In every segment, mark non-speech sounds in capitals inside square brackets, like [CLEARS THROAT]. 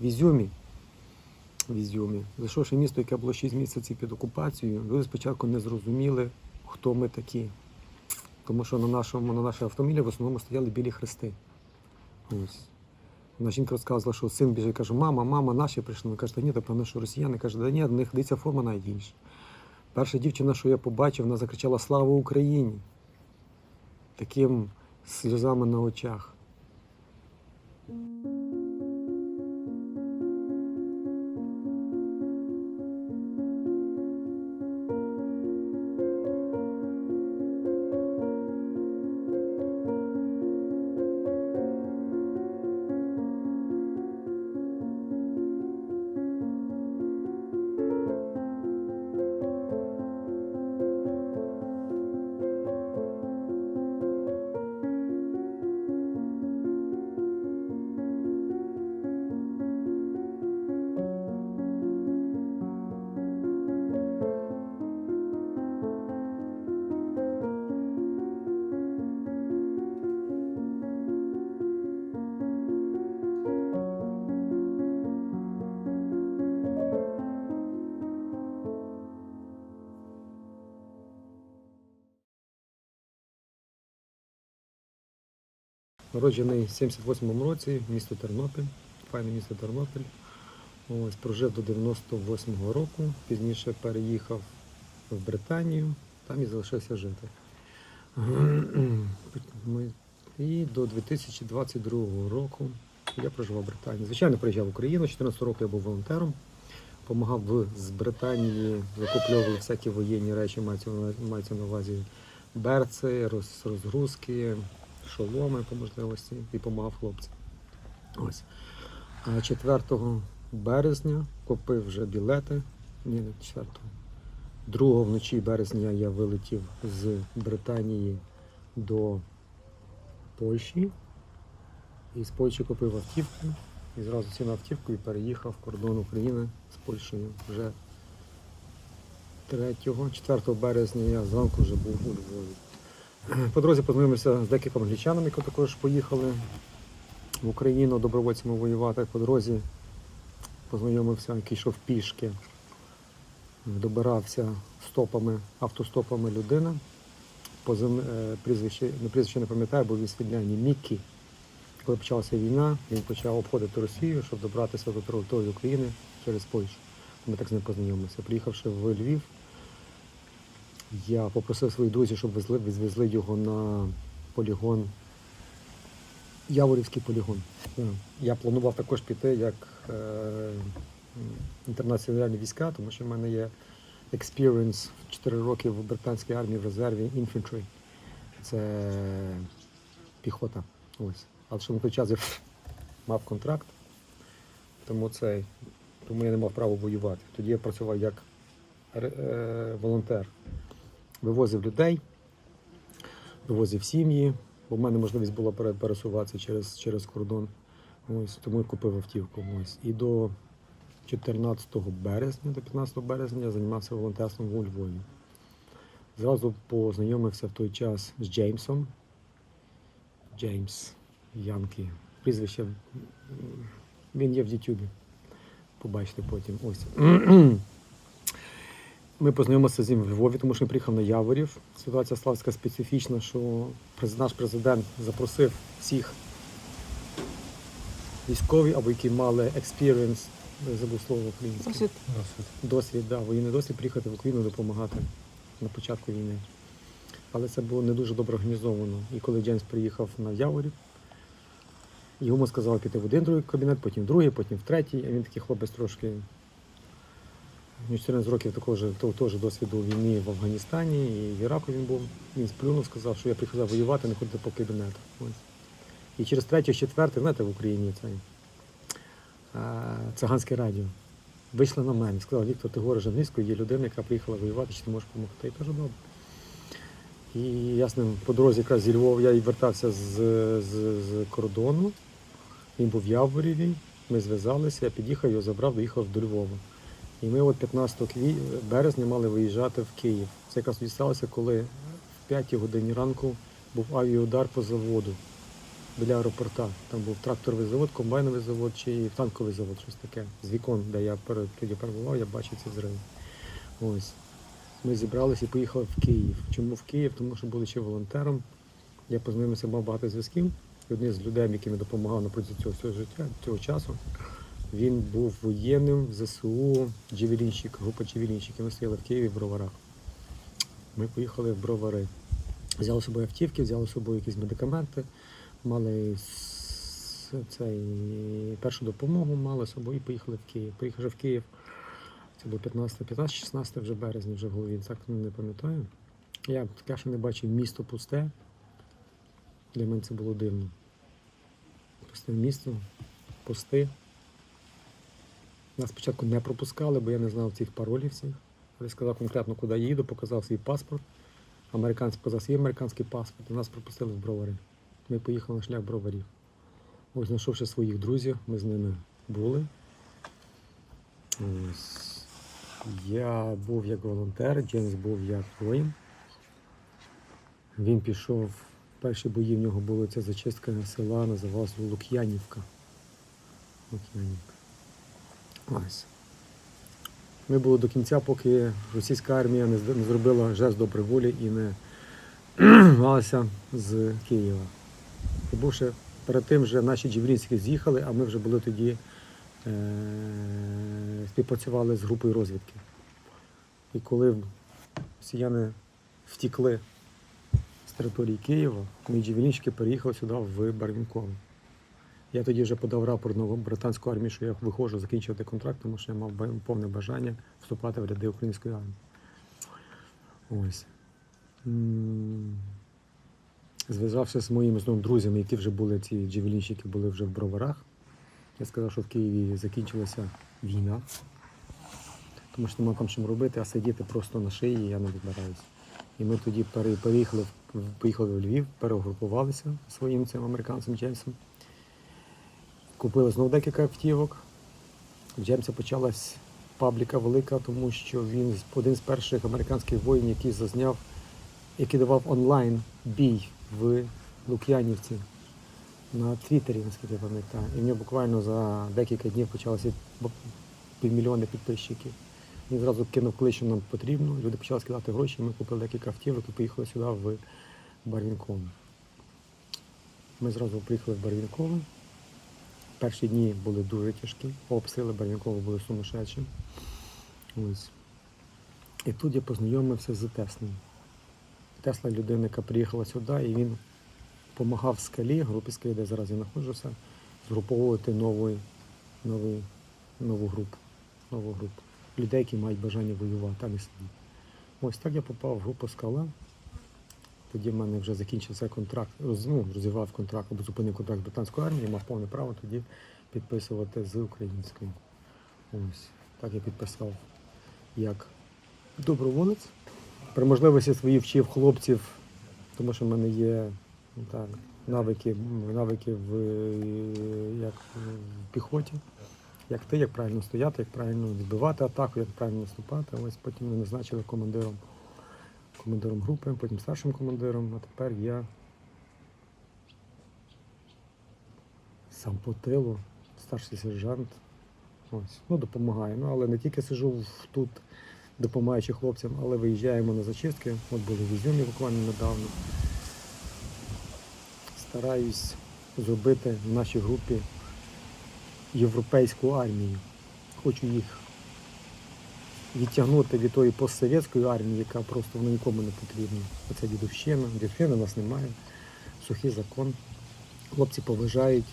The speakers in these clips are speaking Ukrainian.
В Ізюмі, в Ізюмі, зайшовши місто, яке було 6 місяців під окупацією, люди спочатку не зрозуміли, хто ми такі. Тому що на, нашому, на нашій автомобілі в основному стояли білі хрести. Ось. Вона жінка розказувала, що син біжить, каже, мама, мама, наші прийшли. Вона каже, ні, то певно, що росіяни. Каже, да ні, в них дивиться форма навіть. Перша дівчина, що я побачив, вона закричала Слава Україні! Таким сльозами на очах. Народжений в 78-му році, місто Тернопіль, файне місто Тернопіль. Ось, прожив до 98-го року, пізніше переїхав в Британію, там і залишився жити. І до 2022 року я проживав в Британії. Звичайно, приїжджав в Україну, 14 років я був волонтером, допомагав з Британії, закуплювали всякі воєнні речі, мається на увазі берци, розгрузки, шоломи по можливості і допомагав хлопцям. Ось. А 4 березня купив вже білети. Ні, не 4. 2 вночі березня я вилетів з Британії до Польщі. І з Польщі купив автівку. І зразу сів на автівку і переїхав кордон України з Польщею. Вже 3, 4 березня я зранку вже був у Львові. По дорозі познайомився з декількома англічанами, які також поїхали в Україну добровольцями воювати. По дорозі познайомився, який йшов пішки, добирався стопами, автостопами людина. Позив, е, прізвище, не прізвище не пам'ятаю, бо він свідляні Міккі. Коли почалася війна, він почав обходити Росію, щоб добратися до території України через Польщу. Ми так з ним познайомилися. Приїхавши в Львів, я попросив своїх друзів, щоб везли, відвезли його на полігон. Яворівський полігон. Е, Я планував також піти як е, інтернаціональні війська, тому що в мене є experience в 4 роки в британській армії в резерві infantry. Це піхота. Ось. Але що на той час я [LAUGHS] мав контракт, тому, це, тому я не мав права воювати. Тоді я працював як е, волонтер. Вивозив людей, вивозив сім'ї, бо в мене можливість була пересуватися через, через кордон. Ось, тому я купив автівку. Ось. І до 14 березня, до 15 березня я займався волонтерством у Львові. Зразу познайомився в той час з Джеймсом. Джеймс Янкі. Прізвище він є в Ютубі. Побачите потім. Ось. [CLEARS THROAT] Ми познайомилися з ним в Львові, тому що він приїхав на Яворів. Ситуація славська специфічна, що наш президент запросив всіх військових, або які мали experience, я забув слово українське. Досвід. Досвід, да, воєнний досвід приїхати в Україну допомагати на початку війни. Але це було не дуже добре організовано. І коли Джеймс приїхав на Яворів, йому сказали піти в один другий кабінет, потім в другий, потім в третій. А він такий хлопець трошки. Ну, 14 років такого ж, того, теж досвіду війни в Афганістані і в Іраку він був. Він сплюнув, сказав, що я приїхав воювати, не ходити по кабінету. І через третє, четверте, знаєте, в Україні цей циганське радіо. Вийшли на мене, сказали, Віктор, ти говориш англійською, є людина, яка приїхала воювати, чи ти можеш допомогти? Я кажу, добре. І я з ним по дорозі якраз зі Львова, я вертався з, з, з кордону. Він був в Яворіві, ми зв'язалися, я під'їхав, його забрав, доїхав до Львова. І ми от 15 березня мали виїжджати в Київ. Це якраз тоді сталося, коли в 5 годині ранку був авіаудар по заводу. біля аеропорта. Там був тракторний завод, комбайновий завод чи танковий завод, щось таке. З вікон, де я тоді перебував, я бачив ці зриви. Ось. Ми зібралися і поїхали в Київ. Чому в Київ? Тому що будучи волонтером, я познайомився, мав багато зв'язків. І один з людей, який мені допомагав на протязі цього всього життя, цього часу, він був воєнним ЗСУ, джевелінщик, група джевелінщиків. Ми стояли в Києві в броварах. Ми поїхали в бровари. Взяли з собою автівки, взяли з собою якісь медикаменти, мали цей, першу допомогу, мали з собою і поїхали в Київ. Поїхавши в Київ, це було 15, 15, 16 вже березня, вже в голові, так не пам'ятаю. Я таке, що не бачив місто пусте. Для мене це було дивно. Пусте місто, пусти. Нас спочатку не пропускали, бо я не знав цих паролів всіх. Я сказав конкретно, куди їду, показав свій паспорт. Американець показав свій американський паспорт, і нас пропустили в бровари. Ми поїхали на шлях броварів. Ось знайшовши своїх друзів, ми з ними були. Ось. Я був як волонтер, Джеймс був як воїн. Він пішов, перші бої в нього були ця зачистка села, називалася Лук'янівка. Лук'янівка. Ось. Ми були до кінця, поки російська армія не зробила жест доброї волі і не [CLEARS THROAT] гналася з Києва. Був ще перед тим вже наші джевелінські з'їхали, а ми вже були тоді е- співпрацювали з групою розвідки. І коли росіяни втікли з території Києва, мої джевелінщики переїхали сюди в Барвінково. Я тоді вже подав рапорт на британську армію, що я виходжу закінчувати контракт, тому що я мав повне бажання вступати в ряди української армії. Ось. Зв'язався з моїми знову друзями, які вже були, ці джевелінщики були вже в броварах. Я сказав, що в Києві закінчилася війна, тому що нема там чим робити, а сидіти просто на шиї я не відбираюся. І ми тоді переїхали, поїхали в Львів, перегрупувалися своїм цим американцем Джеймсом. Купили знову декілька автівок. Джеймса почалась пабліка велика, тому що він один з перших американських воїнів, який зазняв, який давав онлайн бій в Лук'янівці на Твіттері, наскільки я пам'ятаю. І в нього буквально за декілька днів почалося півмільйони підписчиків. Він зразу кинув клич, що нам потрібно. Люди почали скидати гроші, ми купили декілька автівок і поїхали сюди в Барвінково. Ми зразу приїхали в Барвінково. Перші дні були дуже тяжкі, обстріли Барвінкова були сумасшедші. І тут я познайомився з Теслою. Тесла людина, яка приїхала сюди, і він допомагав скалі, групі скалі, де зараз я знаходжуся, згруповувати новий, новий, нову групу. Нову групу. Людей, які мають бажання воювати, а не сидіти. Ось так я попав в групу скала. Тоді в мене вже закінчився контракт, роз, ну, розірвав контракт або зупинив контракт з британською армією, мав повне право тоді підписувати з українською. Ось так я підписав як доброволець. При можливості свої вчив хлопців, тому що в мене є ну, так, навики, навики в, як, в піхоті. Як ти, як правильно стояти, як правильно відбивати атаку, як правильно наступати. Ось потім мене назначили командиром командиром групи, потім старшим командиром, а тепер я сам по тилу, старший сержант. Ось, ну, допомагаю. Ну, але не тільки сижу тут, допомагаючи хлопцям, але виїжджаємо на зачистки. От були в Ізюмі буквально недавно. Стараюсь зробити в нашій групі європейську армію. Хочу їх відтягнути від тої постсовєтської армії, яка просто вона нікому не потрібна. Оце дідовщина, дідовщини у нас немає, сухий закон. Хлопці поважають,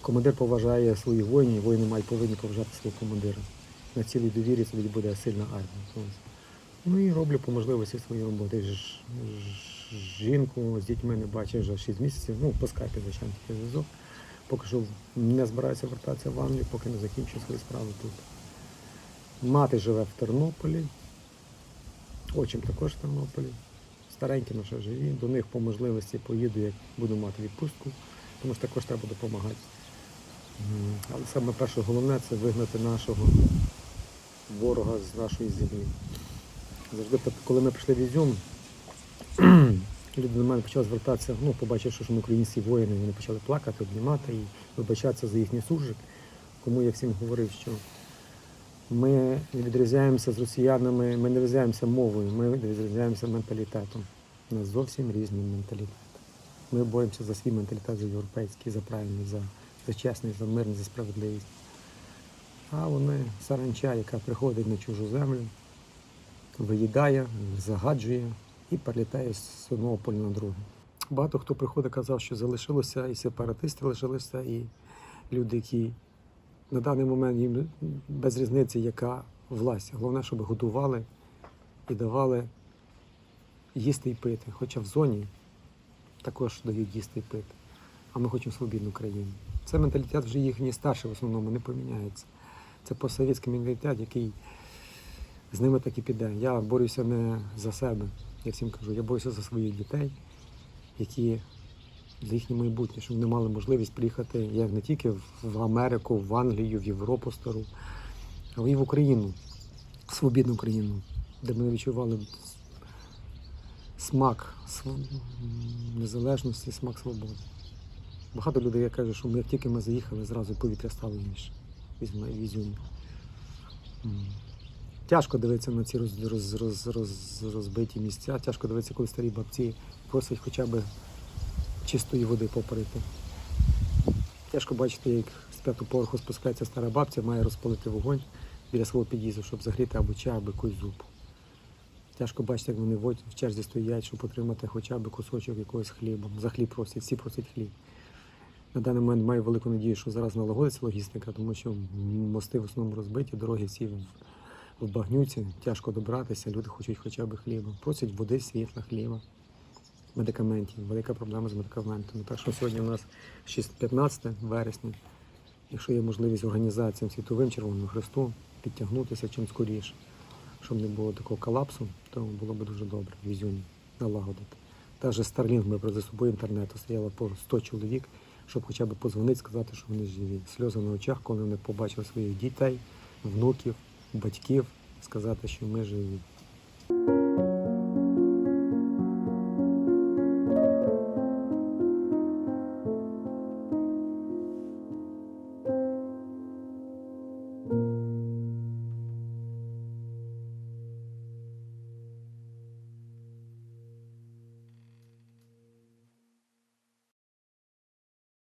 командир поважає своїх воїнів, воїни мають повинні поважати свого командира. На цілій довірі це буде сильна армія. Ну і роблю по можливості ж, ж- жінку з дітьми не бачив вже 6 місяців, ну по скайпі, звичайно, тільки зв'язок. Поки що не збираюся вертатися в Англію, поки не закінчу свої справи тут. Мати живе в Тернополі, отчим також в Тернополі. Старенькі наші живі. До них по можливості поїду, як буду мати відпустку, тому що також треба допомагати. Але саме перше головне це вигнати нашого ворога з нашої землі. Завжди, коли ми прийшли в Ізюм, [CLEARS THROAT] люди до мене почали звертатися, ну, побачивши, що ми українські воїни, вони почали плакати, обнімати і вибачатися за їхній суржик. Кому я всім говорив, що ми відрізняємося з росіянами, ми не відрізняємося мовою, ми відрізняємося менталітетом. У нас зовсім різний менталітет. Ми боремося за свій менталітет, за європейський, за правильний, за, за чесний, за мирний, за справедливість. А вони саранча, яка приходить на чужу землю, виїдає, загаджує і перелітає з одного поля на друге. Багато хто приходить, казав, що залишилося і сепаратисти лишилися, і люди, які на даний момент їм без різниці, яка власть. Головне, щоб годували і давали їсти і пити. Хоча в зоні також дають їсти і пити. А ми хочемо свобідну країну. Це менталітет вже їхній старший в основному не поміняється. Це постсовєтський менталітет, який з ними так і піде. Я борюся не за себе, я всім кажу, я борюся за своїх дітей, які для їхнього майбутнє, щоб вони мали можливість приїхати як не тільки в Америку, в Англію, в Європу стару, але й в Україну, в свобідну країну, де вони відчували смак незалежності, смак свободи. Багато людей каже, що ми як тільки ми заїхали, зразу повітря стало інше. Візьме в Ізюмі. Тяжко дивитися на ці роз, роз, роз, роз, розбиті місця. Тяжко дивитися, коли старі бабці просять хоча б чистої води попарити. Тяжко бачити, як з п'ятого поверху спускається стара бабця, має розпалити вогонь біля свого під'їзду, щоб загріти або чай, або якусь зупу. Тяжко бачити, як вони в черзі стоять, щоб отримати хоча б кусочок якогось хліба. За хліб просять, всі просять хліб. На даний момент маю велику надію, що зараз налагодиться логістика, тому що мости в основному розбиті, дороги всі в багнюці, тяжко добратися, люди хочуть хоча б хліба. Просять води, світла, хліба, медикаментів. Велика проблема з медикаментами. Так що сьогодні у нас 6 15 вересня. Якщо є можливість організаціям Світовим Червоному Христу підтягнутися чим скоріше, щоб не було такого колапсу, то було б дуже добре в Ізюмі налагодити. Та же Starlink ми привезли з собою інтернету, стояло по 100 чоловік, щоб хоча б подзвонити, сказати, що вони живі. Сльози на очах, коли вони побачили своїх дітей, внуків, батьків, сказати, що ми живі.